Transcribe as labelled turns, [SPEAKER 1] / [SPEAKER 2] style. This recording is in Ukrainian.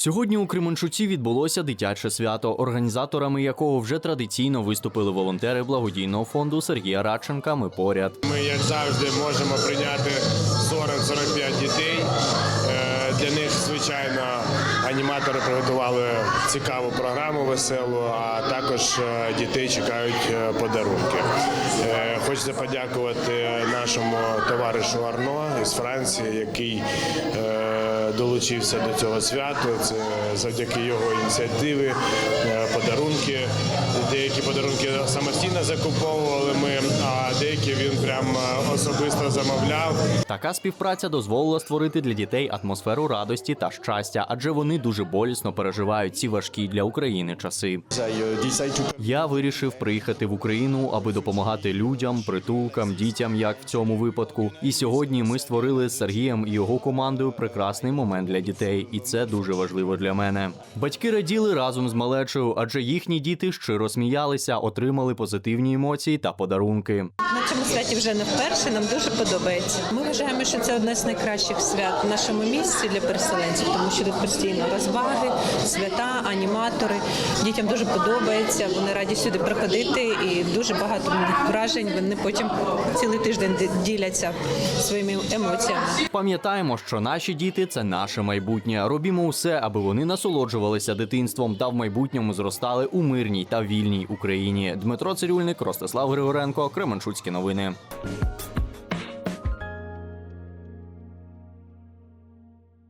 [SPEAKER 1] Сьогодні у Кременчуці відбулося дитяче свято, організаторами якого вже традиційно виступили волонтери благодійного фонду Сергія Радченка. Ми поряд.
[SPEAKER 2] Ми, як завжди, можемо прийняти 40-45 дітей. Е, Для них, звичайно, аніматори приготували цікаву програму веселу, а також е, дітей чекають е, подарунки. Хочеться подякувати нашому товаришу Арно із Франції, який долучився до цього святу. Це завдяки його ініціативі, е, подарунки. Деякі подарунки самостійно закуповували ми, а деякі він прям е, особисто замовляв.
[SPEAKER 1] Така співпраця дозволила створити для дітей атмосферу радості та щастя, адже вони дуже болісно переживають ці важкі для України часи. Я вирішив приїхати в Україну, аби допомагати людям, притулкам, дітям, як в цьому випадку. І сьогодні ми створили з Сергієм і його командою прекрасний момент для дітей, і це дуже важливо для мене. Батьки раділи разом з малечою, адже їхні діти щиро сміялися, отримали позитивні емоції та подарунки.
[SPEAKER 3] Святі вже не вперше. Нам дуже подобається. Ми вважаємо, що це одне з найкращих свят в нашому місці для переселенців, тому що тут постійно розваги, свята, аніматори. Дітям дуже подобається. Вони раді сюди приходити, і дуже багато вражень. Вони потім цілий тиждень діляться своїми емоціями.
[SPEAKER 1] Пам'ятаємо, що наші діти це наше майбутнє. Робімо усе, аби вони насолоджувалися дитинством та в майбутньому зростали у мирній та вільній Україні. Дмитро Цирюльник, Ростислав Григоренко, Кременчуцькі новини. стіни